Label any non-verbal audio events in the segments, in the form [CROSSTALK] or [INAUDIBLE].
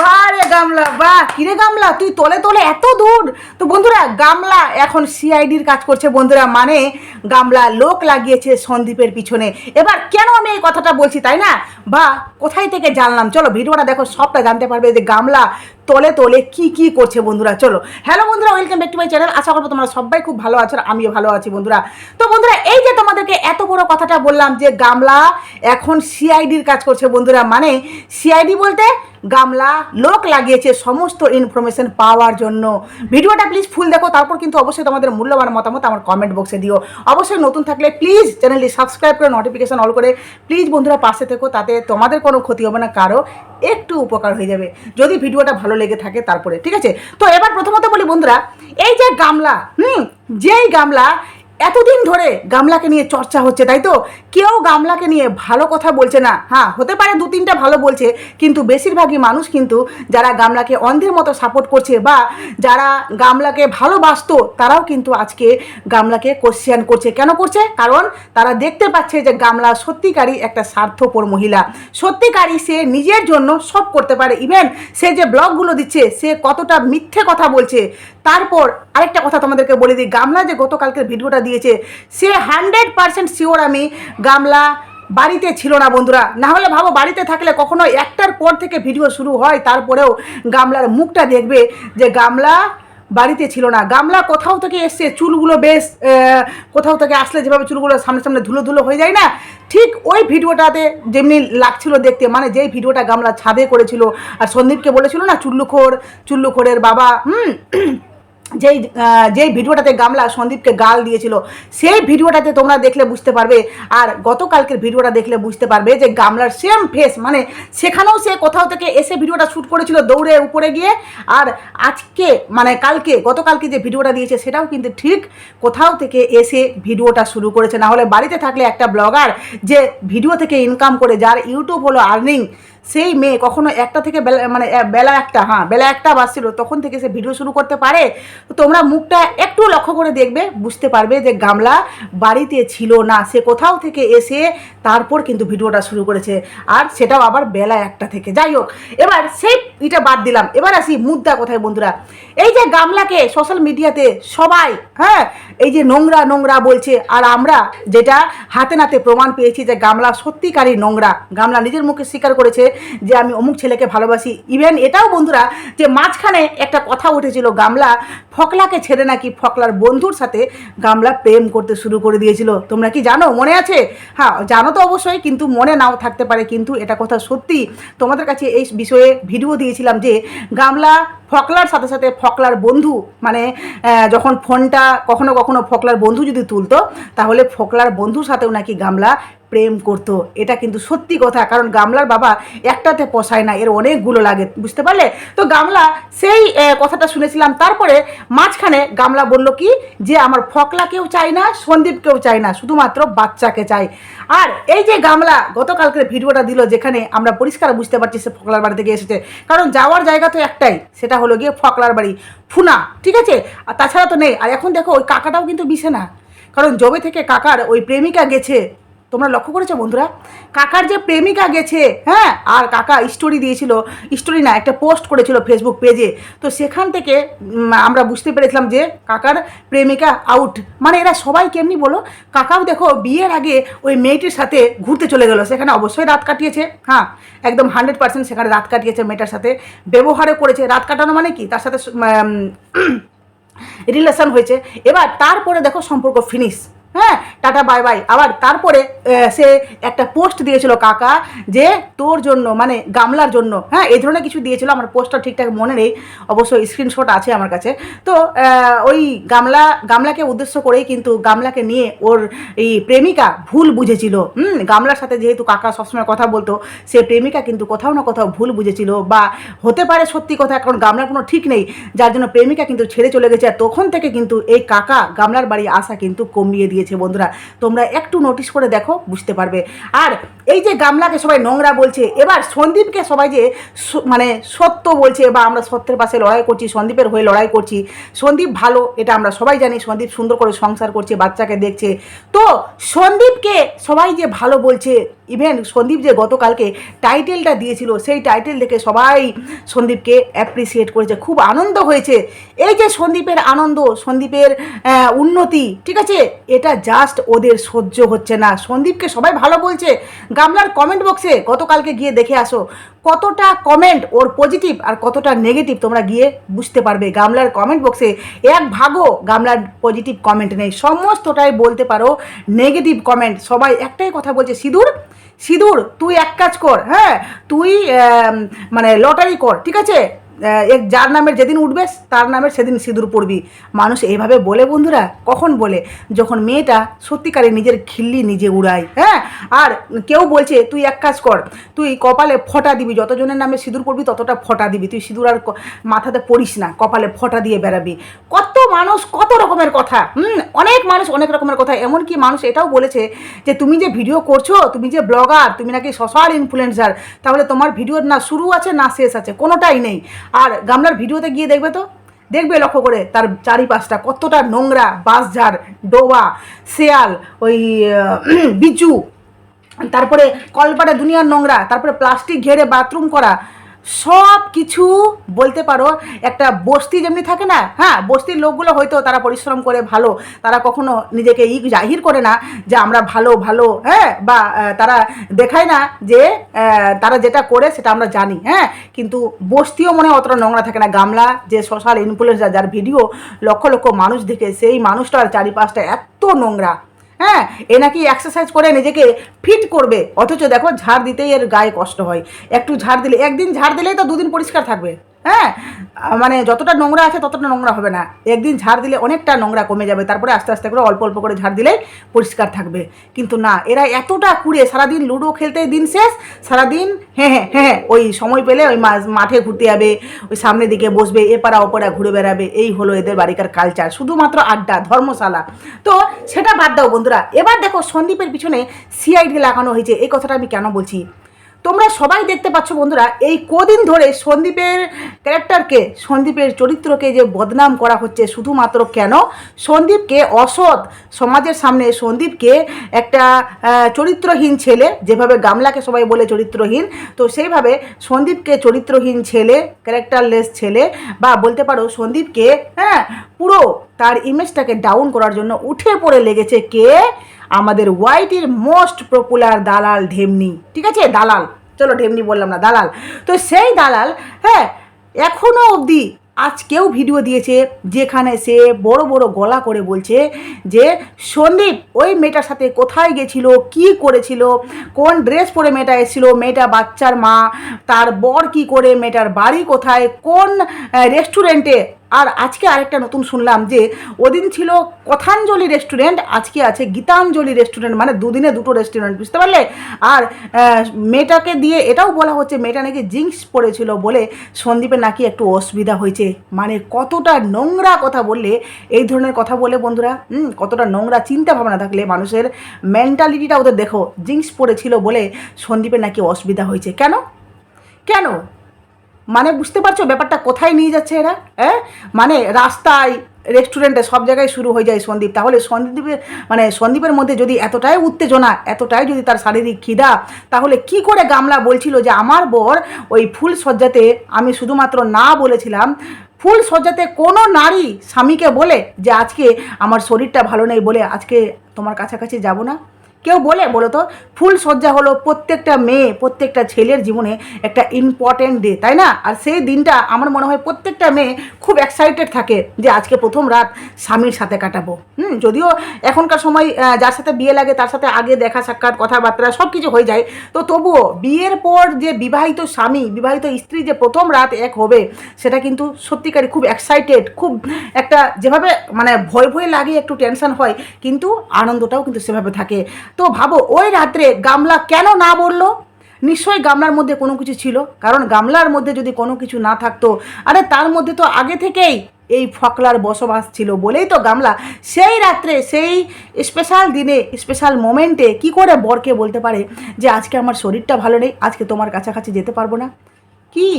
বারে গামলা বাহ কিরে গামলা, তুই তোলে তলে এত দূর? তো বন্ধুরা, গামলা এখন সিআইডির কাজ করছে বন্ধুরা মানে গামলা লোক লাগিয়েছে সন্দীপের পিছনে। এবার কেন আমি এই কথাটা বলছি, তাই না? বা, কোথায় থেকে জানলাম? চলো, ভিডিওটা দেখো, সবটা জানতে পারবে যে গামলা তলে তলে কি কি করছে বন্ধুরা? চলো। হ্যালো বন্ধুরা welcome back to my channel আশা করব তোমরা সবাই খুব ভালো আছো আমিও ভালো আছি বন্ধুরা। তো বন্ধুরা, এই যে তোমাদেরকে এত বড় কথাটা বললাম যে গামলা এখন সিআইডির কাজ করছে বন্ধুরা মানে সিআইডি বলতে গামলা, লোক লাগিয়েছে সমস্ত ইনফরমেশন পাওয়ার জন্য। ভিডিওটা প্লিজ ফুল দেখো, তারপর কিন্তু অবশ্যই তোমাদের মূল্যবান মতামত আমার কমেন্ট বক্সে দিও। অবশ্যই নতুন থাকলে প্লিজ চ্যানেলটি সাবস্ক্রাইব করে নোটিফিকেশন অল করে প্লিজ বন্ধুরা পাশে থেকো, তাতে তোমাদের কোনো ক্ষতি হবে না, কারও একটু উপকার হয়ে যাবে। যদি ভিডিওটা ভালো লেগে থাকে তারপরে, ঠিক আছে? তো এবার প্রথমত বলি বন্ধুরা, এই যে গামলা, হুম? যেই গামলা এতদিন ধরে গামলাকে নিয়ে চর্চা হচ্ছে, তাই তো? কেউ গামলাকে নিয়ে ভালো কথা বলছে না। হ্যাঁ হতে পারে দু তিনটা ভালো বলছে, কিন্তু বেশিরভাগই মানুষ কিন্তু যারা গামলাকে অন্ধের মতো সাপোর্ট করছে বা যারা গামলাকে ভালোবাসতো, তারাও কিন্তু আজকে গামলাকে কোশ্চেন করছে। কেন করছে? কারণ তারা দেখতে পাচ্ছে যে গামলা সত্যিকারই একটা স্বার্থপর মহিলা। সত্যিকারই সে নিজের জন্য সব করতে পারে। ইভেন সে যে ব্লগগুলো দিচ্ছে, সে কতটা মিথ্যে কথা বলছে তারপর আরেকটা কথা তোমাদেরকে বলে দিই, গামলা যে গতকালকের ভিডিওটা দিয়েছে, সে হান্ড্রেড পার্সেন্ট শিওর আমি গামলা বাড়িতে ছিল না বন্ধুরা। না হলে ভাবো, বাড়িতে থাকলে কখনো একটার পর থেকে ভিডিও শুরু হয়, তারপরেও গামলার মুখটা দেখবে যে গামলা বাড়িতে ছিল না। গামলা কোথাও থেকে এসছে, চুলগুলো বেশ কোথাও থেকে আসলে যেভাবে চুলগুলো সামনে সামনে ধুলো ধুলো হয়ে যায় না, ঠিক ওই ভিডিওটাতে যেমনি লাগছিল দেখতে মানে যেই ভিডিওটা গামলা ছাদে করেছিল, আর সন্দীপকে বলেছিল না, চুল্লুখোর, চুল্লুখোরের বাবা, হুম যেই যেই ভিডিওটাতে গামলা সন্দীপকে গাল দিয়েছিল, সেই ভিডিওটাতে তোমরা দেখলে বুঝতে পারবে, আর গতকালকের ভিডিওটা দেখলে বুঝতে পারবে যে গামলার সেম ফেস মানে সেখানেও সে কোথাও থেকে এসে ভিডিওটা শ্যুট করেছিল দৌড়ে উপরে গিয়ে, আর আজকে মানে কালকে, গতকালকে যে ভিডিওটা দিয়েছে সেটাও কিন্তু ঠিক কোথাও থেকে এসে ভিডিওটা শুরু করেছে। না হলে বাড়িতে থাকলে একটা ব্লগার যে ভিডিও থেকে ইনকাম করে, যার ইউটিউব হলো আর্নিং সেই মেয়ে কখনো একটা থেকে বেলা মানে বেলা একটা হ্যাঁ বেলা একটা বাসছিল তখন থেকে সে ভিডিও শুরু করতে পারে। তোমরা মুখটা একটু লক্ষ্য করে দেখবে, বুঝতে পারবে যে গামলা বাড়িতে ছিল না, সে কোথাও থেকে এসে তারপর কিন্তু ভিডিওটা শুরু করেছে। আর সেটাও আবার বেলা একটা থেকে। যাই হোক, এবার সেই এটা বাদ দিলাম। এবার আসি মুদ্রা কোথায় বন্ধুরা? এই যে গামলাকে সোশ্যাল মিডিয়াতে সবাই হ্যাঁ এই যে নোংরা নোংরা বলছে, আর আমরা যেটা হাতে নাতে প্রমাণ পেয়েছি যে গামলা সত্যিকারই নোংরা। গামলা নিজের মুখে স্বীকার করেছে যে আমি অমুক ছেলেকে ভালোবাসি। ইভেন এটাও বন্ধুরা, যে মাঝখানে একটা কথা উঠেছিল, গামলা ফকলাকে ছেড়ে নাকি ফকলার বন্ধুর সাথে গামলা প্রেম করতে শুরু করে দিয়েছিল। তোমরা কি জানো? মনে আছে? হ্যাঁ জানো তো অবশ্যই, কিন্তু মনে নাও থাকতে পারে, কিন্তু এটা কথা সত্যি। তোমাদের কাছে এই বিষয়ে ভিডিও দিয়েছিলাম যে, গামলা ফকলার সাথে সাথে ফকলার বন্ধু মানে যখন ফোনটা কখনো কখনো ফকলার বন্ধু যদি তুলতো, তাহলে ফকলার বন্ধুর সাথেও নাকি গামলা প্রেম করতো, এটা কিন্তু সত্যি কথা। কারণ গামলার বাবা একটাতে পোষায় না, এর অনেকগুলো লাগে, বুঝতে পারলে? তো গামলা সেই কথাটা শুনেছিলাম। তারপরে মাঝখানে গামলা বলল কি, যে আমার ফকলাকেও চাই না সন্দীপকেও চাই না, শুধুমাত্র বাচ্চাকে চাই আর এই যে গামলা গতকালকের ভিডিওটা দিল, যেখানে আমরা পরিষ্কার বুঝতে পারছি সে ফকলার বাড়ি থেকে এসেছে। কারণ যাওয়ার জায়গা তো একটাই, সেটা হলো গিয়ে ফকলার বাড়ি, ফুনা, ঠিক আছে? আর তাছাড়া তো নেই। আর এখন দেখো, ওই কাকাটাও কিন্তু মিশে না কারণ জবে থেকে কাকার ওই প্রেমিকা গেছে। তোমরা লক্ষ্য করেছ, বন্ধুরা? কাকার যে প্রেমিকা গেছে হ্যাঁ? আর কাকা স্টোরি দিয়েছিল স্টোরি না, একটা পোস্ট করেছিল ফেসবুক পেজে তো সেখান থেকে আমরা বুঝতে পেরেছিলাম যে কাকার প্রেমিকা আউট মানে এরা সবাই কেমনি বলো? কাকাও দেখো, বিয়ের আগে ওই মেয়েটির সাথে ঘুরতে চলে গেলো। সেখানে অবশ্যই রাত কাটিয়েছে হ্যাঁ? একদম হান্ড্রেড পার্সেন্ট সেখানে রাত কাটিয়েছে মেয়েটার সাথে। ব্যবহারও করেছে। রাত কাটানো মানে কি? তার সাথে রিলেশন [CLEARS THROAT] হয়েছে। এবার তারপরে দেখো সম্পর্ক ফিনিশ হ্যাঁ টাটা বাই বাই আবার তারপরে সে একটা পোস্ট দিয়েছিল কাকা যে, তোর জন্য মানে গামলার জন্য। হ্যাঁ এই ধরনের কিছু দিয়েছিল, আমার পোস্টটা ঠিকঠাক মনে নেই। অবশ্যই স্ক্রিনশট আছে আমার কাছে। তো ওই গামলা, গামলাকে উদ্দেশ্য করেই কিন্তু গামলাকে নিয়ে ওর এই প্রেমিকা ভুল বুঝেছিল। হুম, গামলার সাথে যেহেতু কাকা সবসময় কথা বলতো, সে প্রেমিকা কিন্তু কোথাও না কোথাও ভুল বুঝেছিল বা হতে পারে সত্যি কথা কারণ গামলার কোনো ঠিক নেই। যার জন্য প্রেমিকা কিন্তু ছেড়ে চলে গেছে। আর তখন থেকে কিন্তু এই কাকা গামলার বাড়ি আসা কিন্তু কমিয়ে দিয়েছে। দিয়েছে বন্ধুরা। তোমরা একটু নোটিস করে দেখো, বুঝতে পারবে। আর এই যে গামলাকে সবাই নোংরা বলছে, এবার সন্দীপকে সবাই যে মানে সত্য বলছে, বা আমরা সত্যের পাশে লড়াই করছি, সন্দীপের হয়ে লড়াই করছি, সন্দীপ ভালো, এটা আমরা সবাই জানি, সন্দীপ সুন্দর করে সংসার করছে, বাচ্চাকে দেখছে। তো সন্দীপকে সবাই যে ভালো বলছে ইভেন সন্দীপ যে গতকালকে টাইটেলটা দিয়েছিল, সেই টাইটেল দেখে সবাই সন্দীপকে অ্যাপ্রিসিয়েট করেছে, খুব আনন্দ হয়েছে। এই যে সন্দীপের আনন্দ, সন্দীপের উন্নতি, ঠিক আছে? এটা জাস্ট ওদের সহ্য হচ্ছে না। সন্দীপকে সবাই ভালো বলছে। গামলার কমেন্ট বক্সে গতকালকে গিয়ে দেখে আসো। কতটা কমেন্ট ওর পজিটিভ আর কতটা নেগেটিভ তোমরা গিয়ে বুঝতে পারবে। গামলার কমেন্ট বক্সে এক ভাগও গামলার পজিটিভ কমেন্ট নেই। সমস্তটাই বলতে পারো নেগেটিভ কমেন্ট সবাই একটাই কথা বলছে, সিঁদুর সিঁদুর, তুই এক কাজ কর হ্যাঁ? তুই মানে লটারি কর, ঠিক আছে? যার নামের যেদিন উঠবে, তার নামের সেদিন সিঁদুর পড়বি। মানুষ এইভাবে বলে বন্ধুরা? কখন বলে? যখন মেয়েটা সত্যিকারে নিজের খিল্লি নিজে উড়ায় হ্যাঁ? আর কেউ বলছে, তুই এক কাজ কর, তুই কপালে ফটা দিবি, যতজনের নামে সিঁদুর পড়বি, ততটা ফটা দিবি। তুই সিঁদুর আর মাথাতে পড়িস না, কপালে ফটা দিয়ে বেরাবি কত মানুষ, কত রকমের কথা, হুম? অনেক মানুষ অনেক রকমের কথা, এমনকি মানুষ এটাও বলেছে যে, তুমি যে ভিডিও করছ, তুমি যে ব্লগার, তুমি নাকি সোশ্যাল ইনফ্লুয়েন্সার, তাহলে তোমার ভিডিওর না শুরু আছে, না শেষ আছে, কোনোটাই নেই। আর গামলার ভিডিওতে গিয়ে দেখবে তো? দেখবে লক্ষ্য করে তার চারিপাশটা কতটা নোংরা, বাঁশঝাড়, ডোবা, শেয়াল, ওই [CLEARS THROAT] বিচু। তারপরে কলপাটা দুনিয়ার নোংরা, তারপরে প্লাস্টিক ঘেরে বাথরুম করা সব কিছু বলতে পারো, একটা বস্তি যেমনি থাকে না হ্যাঁ বস্তির লোকগুলো হয়তো তারা পরিশ্রম করে ভালো, তারা কখনো নিজেকে ই জাহির করে না যে আমরা ভালো ভালো হ্যাঁ বা তারা দেখায় না যে তারা যেটা করে সেটা আমরা জানি হ্যাঁ কিন্তু বস্তিও মনে হয় অতটা নোংরা থাকে না। গামলা, যে সোশ্যাল ইনফ্লুয়েন্সার যার ভিডিও লক্ষ লক্ষ মানুষ দেখে, সেই মানুষটার চারিপাশটা এত নোংরা হ্যাঁ এ নাকি এক্সারসাইজ করে নিজেকে ফিট করবে। অথচ দেখো, ঝাড় দিতেই এর গায়ে কষ্ট হয়। একটু ঝাড় দিলে, একদিন ঝাড় দিলেই তো দুদিন পরিষ্কার থাকবে। হ্যাঁ মানে যতটা নোংরা আছে ততটা নোংরা হবে না। একদিন ঝাড় দিলে অনেকটা নোংরা কমে যাবে তারপরে আস্তে আস্তে করে অল্প অল্প করে ঝাড় দিলেই পরিষ্কার থাকবে। কিন্তু না এরা এতটা কুড়ে সারাদিন লুডো খেলতেই দিন শেষ সারাদিন হ্যাঁ হ্যাঁ হ্যাঁ হ্যাঁ, ওই সময় পেলে ওই মাঠে ঘুরতে যাবে ওই সামনের দিকে বসবে এপাড়া ওপাড়া ঘুরে বেড়াবে এই হলো এদের বাড়িকার কালচার শুধুমাত্র আড্ডা ধর্মশালা। তো সেটা বাদ দাও বন্ধুরা এবার দেখো সন্দীপের পিছনে সিআইডি লাগানো হয়েছে এই কথাটা আমি কেন বলছি? তোমরা সবাই দেখতে পাচ্ছ বন্ধুরা, এই কদিন ধরে সন্দীপের ক্যারেক্টারকে, সন্দীপের চরিত্রকে যে বদনাম করা হচ্ছে, শুধুমাত্র কেন? সন্দীপকে অসৎ সমাজের সামনে সন্দীপকে একটা চরিত্রহীন ছেলে, যেভাবে গামলাকে সবাই বলে চরিত্রহীন, তো সেইভাবে সন্দীপকে চরিত্রহীন ছেলে, ক্যারেক্টারলেস ছেলে, বা বলতে পারো সন্দীপকে হ্যাঁ পুরো তার ইমেজটাকে ডাউন করার জন্য উঠে পড়ে লেগেছে কে? আমাদের ওয়াইটির মোস্ট পপুলার দালাল ঢেমনি। ঠিক আছে? দালাল। চলো ঢেমনি বললাম না, দালাল। তো সেই দালাল হ্যাঁ এখনও অবধি আজকেও ভিডিও দিয়েছে, যেখানে সে বড় বড় গলা করে বলছে যে, সন্দীপ, ওই মেয়েটার সাথে কোথায় গেছিল? কি করেছিল? কোন ড্রেস পরে মেয়েটা এসেছিল? মেয়েটা বাচ্চার মা, তার বর কি করে? মেয়েটার বাড়ি কোথায়? কোন রেস্টুরেন্টে আর আজকে আরেকটা নতুন শুনলাম যে ওদিন ছিল কথাঞ্জলি রেস্টুরেন্ট আজকে আছে গীতাঞ্জলি রেস্টুরেন্ট মানে দুদিনে দুটো রেস্টুরেন্ট বুঝতে পারলে? আর মেয়েটাকে দিয়ে এটাও বলা হচ্ছে মেয়েটা নাকি জিন্স পরেছিল বলে সন্দীপের নাকি একটু অসুবিধা হয়েছে। মানে কতটা নোংরা কথা বললে এই ধরনের কথা বলে বন্ধুরা হুম, কতটা নোংরা চিন্তা ভাবনা থাকলে মানুষের মেন্টালিটিটা ওদের দেখো জিন্স পরেছিল বলে সন্দীপের নাকি অসুবিধা হয়েছে। কেন? কেন? মানে বুঝতে পারছ ব্যাপারটা কোথায় নিয়ে যাচ্ছে এরা? হ্যাঁ? মানে রাস্তায় রেস্টুরেন্টে সব জায়গায় শুরু হয়ে যায় সন্দীপ। তাহলে সন্দীপের মানে সন্দীপের মধ্যে যদি এতটাই উত্তেজনা, এতটাই যদি তার শারীরিক খিদা তাহলে কি করে গামলা বলছিল যে আমার বর ওই ফুল সজ্জাতে আমি শুধুমাত্র না বলেছিলাম ফুল সজ্জাতে কোনো নারী স্বামীকে বলে যে আজকে আমার শরীরটা ভালো নেই বলে আজকে তোমার কাছাকাছি যাব না? কেউ বলে, বলো তো, ফুল সজ্জা হলো প্রত্যেকটা মেয়ে, প্রত্যেকটা ছেলের জীবনে একটা ইম্পর্টেন্ট ডে তাই না? আর সেই দিনটা আমার মনে হয় প্রত্যেকটা মেয়ে খুব এক্সাইটেড থাকে যে আজকে প্রথম রাত স্বামীর সাথে কাটাবো। হুম, যদিও এখনকার সময় যার সাথে বিয়ে লাগে তার সাথে আগে দেখা সাক্ষাৎ, কথাবার্তা সব কিছু হয়ে যায়। তো তবুও বিয়ের পর যে বিবাহিত স্বামী, বিবাহিত স্ত্রী যে প্রথম রাত এক হবে, সেটা কিন্তু সত্যিকারই খুব এক্সাইটেড খুব একটা যেভাবে মানে ভয় ভয় লাগে, একটু টেনশন হয়, কিন্তু আনন্দটাও কিন্তু সেভাবে থাকে। তো ভাবো, ওই রাত্রে গামলা কেন না বলল? নিশ্চয়ই গামলার মধ্যে কোনো কিছু ছিল, কারণ গামলার মধ্যে যদি কোনো কিছু না থাকতো, আরে তার মধ্যে তো আগে থেকেই এই ফকলার বসবাস ছিল বলেই তো গামলা সেই রাত্রে, সেই স্পেশাল দিনে স্পেশাল মোমেন্টে কি করে বরকে বলতে পারে যে, আজকে আমার শরীরটা ভালো নেই, আজকে তোমার কাছাকাছি যেতে পারব না কি?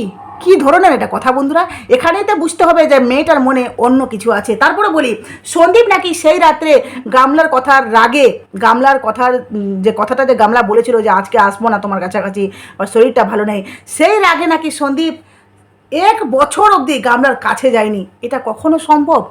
কি ধরনের এটা কথা বন্ধুরা? এখানেই তো বুঝতে হবে যে মেয়েটার মনে অন্য কিছু আছে। তারপরে বলি, সন্দীপ নাকি সেই রাত্রে গামলার কথার রাগে, গামলার কথার যে কথাটা যে গামলা বলেছিল যে আজকে আসব না তোমার কাছাকাছি বা শরীরটা ভালো নেই, সেই রাগে নাকি সন্দীপ এক বছর অবধি গামলার কাছে যায়নি। এটা কখনো সম্ভব?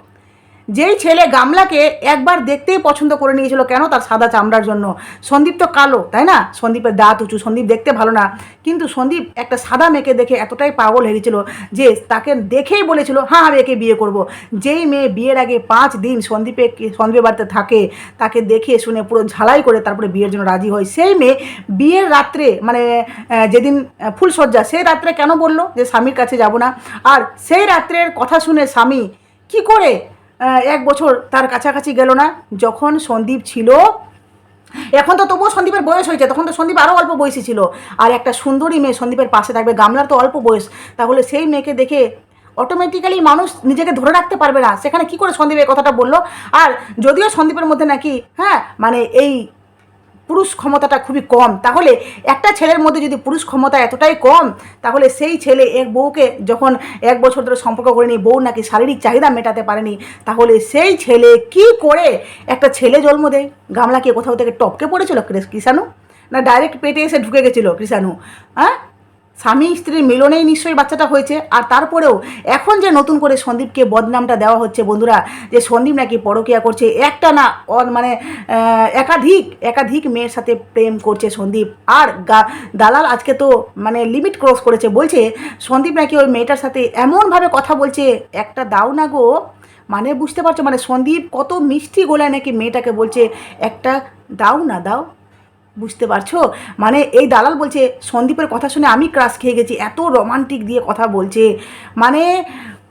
যেই ছেলে গামলাকে একবার দেখতেই পছন্দ করে নিয়েছিল কেন তার সাদা চামড়ার জন্য? সন্দীপ তো কালো, তাই না? সন্দীপের দাঁত উঁচু, সন্দীপ দেখতে ভালো না। কিন্তু সন্দীপ একটা সাদা মেয়েকে দেখে এতটাই পাগল গেছিল যে তাকে দেখেই বলেছিল হ্যাঁ আমি একে বিয়ে করব। যেই মেয়ে বিয়ের আগে পাঁচ দিন সন্দীপে সন্দীপের বাড়িতে থাকে, তাকে দেখে শুনে পুরো ঝালাই করে তারপরে বিয়ের জন্য রাজি হয়। সেই মেয়ে বিয়ের রাত্রে মানে যেদিন ফুলসজ্জা সেই রাত্রে কেন বলল যে, স্বামীর কাছে যাব না। আর সেই রাত্রের কথা শুনে স্বামী কি করে এক বছর তার কাছাকাছি গেল না। যখন সন্দীপ ছিল, এখন তো তবুও সন্দীপের বয়স হয়েছে, তখন তো সন্দীপ আরও অল্প বয়সী ছিল। আর একটা সুন্দরী মেয়ে সন্দীপের পাশে থাকবে, গামলার তো অল্প বয়স। তাহলে সেই মেয়েকে দেখে অটোমেটিক্যালি মানুষ নিজেকে ধরে রাখতে পারবে না। সেখানে কি করে সন্দীপ এই কথাটা বলল? আর যদিও সন্দীপের মধ্যে নাকি হ্যাঁ মানে এই পুরুষ ক্ষমতাটা খুবই কম। তাহলে একটা ছেলের মধ্যে যদি পুরুষ ক্ষমতা এতটাই কম, তাহলে সেই ছেলে এক বউকে যখন এক বছর ধরে সম্পর্ক করে নি বউ নাকি শারীরিক চাহিদা মেটাতে পারেনি, তাহলে সেই ছেলে কি করে একটা ছেলে জন্ম দেয়? গামলা কি কোথাও থেকে টপকে পড়েছিল কৃষ- কৃষাণু না ডাইরেক্ট পেটে এসে ঢুকে গেছিল কৃষাণু হ্যাঁ? স্বামী স্ত্রীর মিলনেই নিশ্চয়ই বাচ্চাটা হয়েছে। আর তারপরেও এখন যে নতুন করে সন্দীপকে বদনামটা দেওয়া হচ্ছে বন্ধুরা, যে সন্দীপ নাকি পরকিয়া করছে, একটা না মানে একাধিক একাধিক মেয়ের সাথে প্রেম করছে সন্দীপ। আর দালাল আজকে তো মানে লিমিট ক্রস করেছে, বলছে সন্দীপ নাকি ওই মেয়েটার সাথে এমনভাবে কথা বলছে, একটা দাও না গো। মানে বুঝতে পারছ মানে সন্দীপ কত মিষ্টি গোলায় নাকি মেয়েটাকে বলছে, একটা দাও না, দাও। বুঝতে পারছ? মানে এই দালাল বলছে, সন্দীপের কথা শুনে আমি ক্রাশ খেয়ে গেছি, এত রোমান্টিক দিয়ে কথা বলছে। মানে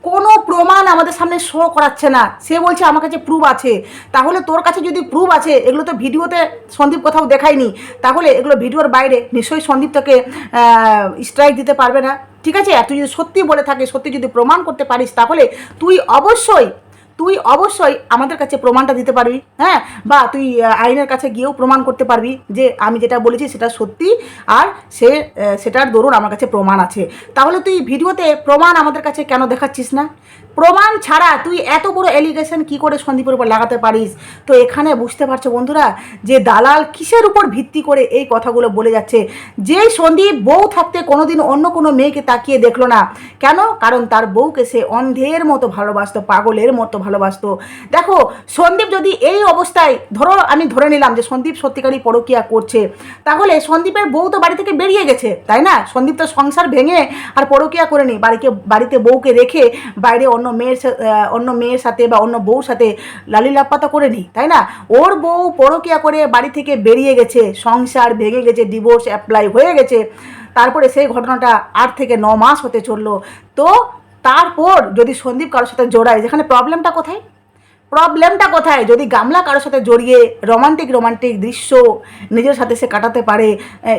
কোনো প্রমাণ আমাদের সামনে শো করাচ্ছে না। সে বলছে, আমার কাছে প্রুফ আছে। তাহলে তোর কাছে যদি প্রুফ আছে, এগুলো তো ভিডিওতে সন্দীপ কোথাও দেখায়নি, তাহলে এগুলো ভিডিওর বাইরে নিশ্চয়ই সন্দীপ তোকে স্ট্রাইক দিতে পারবে না। ঠিক আছে? তুই যদি সত্যি বলে থাকিস সত্যি যদি প্রমাণ করতে পারিস, তাহলে তুই অবশ্যই তুই অবশ্যই আমাদের কাছে প্রমাণটা দিতে পারবি হ্যাঁ? বা তুই আইনের কাছে গিয়েও প্রমাণ করতে পারবি যে আমি যেটা বলেছি সেটা সত্যি আর সে সেটার দরুন আমার কাছে প্রমাণ আছে। তাহলে তুই ভিডিওতে প্রমাণ আমাদের কাছে কেন দেখাচ্ছিস না? প্রমাণ ছাড়া তুই এত বড় এলিগেশন কি করে সন্দীপের উপর লাগাতে পারিস? তো এখানে বুঝতে পারছ বন্ধুরা যে দালাল কিসের উপর ভিত্তি করে এই কথাগুলো বলে যাচ্ছে? যে সন্দীপ বউ থাকতে কোনোদিন অন্য কোনো মেয়েকে তাকিয়ে দেখল না। কেন? কারণ তার বউকে সে অন্ধের মতো ভালোবাসতো, পাগলের মতো ভালোবাসতো। দেখো, সন্দীপ যদি এই অবস্থায়, ধরো আমি ধরে নিলাম যে সন্দীপ সত্যিকারই পরকিয়া করছে, তাহলে সন্দীপের বউ তো বাড়ি থেকে বেরিয়ে গেছে, তাই না? সন্দীপ তো সংসার ভেঙে আর পরকিয়া করেনি, বাড়িকে, বাড়িতে বউকে রেখে বাইরে অন্য মেয়ের সা- অন্য মেয়ের সাথে বা অন্য বউর সাথে লালিলাপাতা করেনি তাই না? ওর বউ পরকিয়া করে বাড়ি থেকে বেরিয়ে গেছে, সংসার ভেঙে গেছে ডিভোর্স অ্যাপ্লাই হয়ে গেছে। তারপরে সেই ঘটনাটা আট থেকে ন মাস হতে চলল। তো তারপর যদি সন্দীপ কারোর সাথে জোড়ায়, যেখানে প্রবলেমটা কোথায়? প্রবলেমটা কোথায়? যদি গামলা কারোর সাথে জড়িয়ে রোমান্টিক রোমান্টিক দৃশ্য নিজের সাথে সে কাটাতে পারে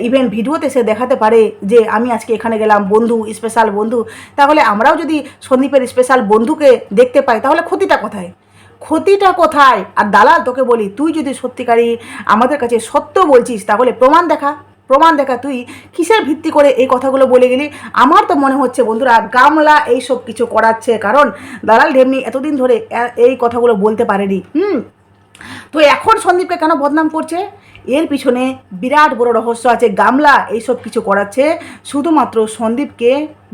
ইভেন ভিডিওতে সে দেখাতে পারে যে আমি আজকে এখানে গেলাম, বন্ধু স্পেশাল বন্ধু, তাহলে আমরাও যদি সন্দীপের স্পেশাল বন্ধুকে দেখতে পাই, তাহলে ক্ষতিটা কোথায়? ক্ষতিটা কোথায়? আর দালাল তোকে বলি, তুই যদি সত্যিকারই আমাদের কাছে সত্য বলছিস, তাহলে প্রমাণ দেখা। প্রমাণ দেখা, তুই কিসের ভিত্তি করে এই কথাগুলো বলে গেলি? আমার তো মনে হচ্ছে বন্ধুরা, গামলা এই সব কিছু করাচ্ছে, কারণ দালাল ঢেমনি এতদিন ধরে এই কথাগুলো বলতে পারেনি। হুম? তো এখন সন্দীপকে কেন বদনাম করছে? এর পিছনে বিরাট বড় রহস্য আছে, গামলা এইসব কিছু করাচ্ছে। শুধুমাত্র সন্দীপকে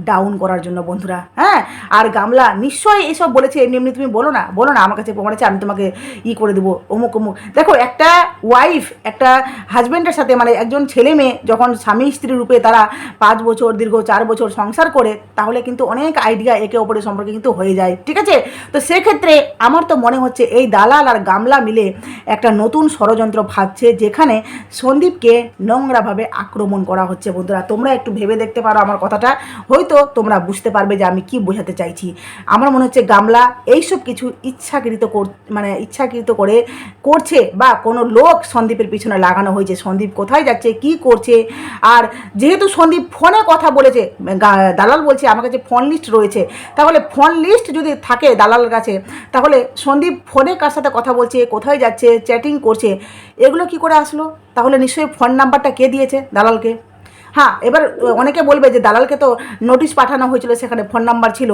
ডাউন করার জন্য বন্ধুরা হ্যাঁ? আর গামলা নিশ্চয়ই এইসব বলেছে, এমনি এমনি তুমি বলো না বলো না, আমার কাছে প্রমাণ আছে, আমি তোমাকে ই করে দেবো, অমুক অমুক। দেখো, একটা ওয়াইফ একটা হাজব্যান্ডের সাথে মানে একজন ছেলে মেয়ে, যখন স্বামী স্ত্রী রূপে তারা পাঁচ বছর, দীর্ঘ চার বছর সংসার করে, তাহলে কিন্তু অনেক আইডিয়া একে অপরের সম্পর্কে কিন্তু হয়ে যায়, ঠিক আছে? তো সেক্ষেত্রে আমার তো মনে হচ্ছে, এই দালাল আর গামলা মিলে একটা নতুন ষড়যন্ত্র ভাবছে, যেখানে সন্দীপকে নোংরাভাবে আক্রমণ করা হচ্ছে, বন্ধুরা। তোমরা একটু ভেবে দেখতে পারো আমার কথাটা। হয়তো হয়তো তোমরা বুঝতে পারবে যে আমি কি বোঝাতে চাইছি। আমার মনে হচ্ছে গামলা এইসব কিছু ইচ্ছাকৃত কর মানে ইচ্ছাকৃত করে করছে বা কোনো লোক সন্দীপের পিছনে লাগানো হয়েছে, সন্দীপ কোথায় যাচ্ছে, কি করছে? আর যেহেতু সন্দীপ ফোনে কথা বলেছে দালাল বলছে আমার কাছে ফোন লিস্ট রয়েছে, তাহলে ফোন লিস্ট যদি থাকে দালালের কাছে, তাহলে সন্দীপ ফোনে কার সাথে কথা বলছে, কোথায় যাচ্ছে, চ্যাটিং করছে, এগুলো কি করে আসলো? তাহলে নিশ্চয়ই ফোন নাম্বারটা কে দিয়েছে দালালকে? হ্যাঁ এবার অনেকে বলবে যে দালালকে তো নোটিশ পাঠানো হয়েছিল, সেখানে ফোন নাম্বার ছিল।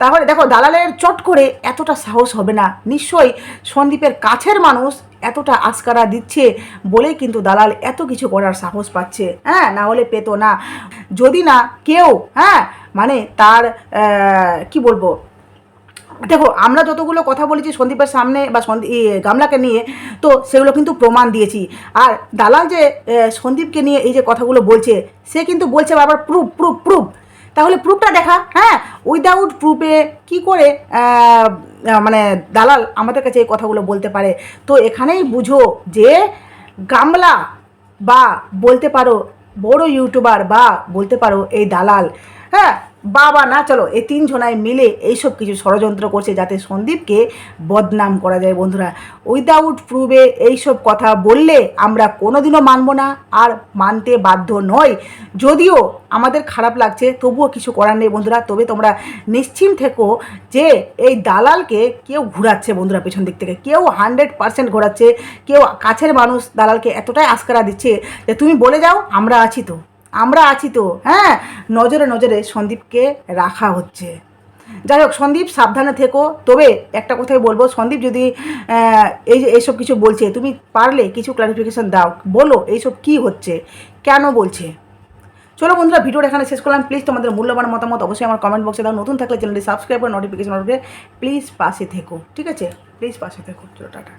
তাহলে দেখো, দালালের চট করে এতটা সাহস হবে না। নিশ্চয়ই সন্দীপের কাছের মানুষ এতটা আস্কারা দিচ্ছে বলেই কিন্তু দালাল এত কিছু করার সাহস পাচ্ছে। হ্যাঁ না হলে পেতো না। যদি না কেউ হ্যাঁ মানে তার কি বলব দেখো, আমরা যতগুলো কথা বলেছি সন্দীপের সামনে বা গামলাকে নিয়ে, তো সেগুলো কিন্তু প্রমাণ দিয়েছি। আর দালাল যে সন্দীপকে নিয়ে এই যে কথাগুলো বলছে, সে কিন্তু বলছে বারবার প্রুফ প্রুফ প্রুফ তাহলে প্রুফটা দেখা হ্যাঁ? উইদাউট প্রুফে কি করে মানে দালাল আমাদের কাছে এই কথাগুলো বলতে পারে? তো এখানেই বুঝো যে গামলা বা বলতে পারো বড় ইউটিউবার বা বলতে পারো এই দালাল হ্যাঁ? বাবা না, চলো, এই তিনজনায় মিলে এইসব কিছু ষড়যন্ত্র করছে যাতে সন্দীপকে বদনাম করা যায় বন্ধুরা। উইদাউট প্রুভে এইসব কথা বললে আমরা কোনোদিনও মানব না আর মানতে বাধ্য নয় যদিও আমাদের খারাপ লাগছে, তবুও কিছু করার নেই বন্ধুরা। তবে তোমরা নিশ্চিন্ত থেকো যে এই দালালকে কেউ ঘুরাচ্ছে বন্ধুরা পেছন দিক থেকে। কেউ হান্ড্রেড পার্সেন্ট ঘোরাচ্ছে, কেউ কাছের মানুষ দালালকে এতটাই আস্কারা দিচ্ছে যে তুমি বলে যাও, আমরা আছি তো। আমরা আছি তো হ্যাঁ? নজরে নজরে সন্দীপকে রাখা হচ্ছে। যাই হোক, সন্দীপ, সাবধানে থেকো। তবে একটা কথাই বলব, সন্দীপ যদি এই যে এইসব কিছু বলছে, তুমি পারলে কিছু ক্লারিফিকেশন দাও। বলো, এইসব কি হচ্ছে? কেন বলছে? চলো বন্ধুরা, ভিডিওটা এখানে শেষ করলাম। প্লিজ তোমাদের মূল্যবান মতামত অবশ্যই আমার কমেন্ট বক্সে দাও। নতুন থাকলে চ্যানেলটি সাবস্ক্রাইব করে নোটিফিকেশন প্লিজ পাশে থেকো, ঠিক আছে? প্লিজ পাশে থেকো। চলো, টাটা।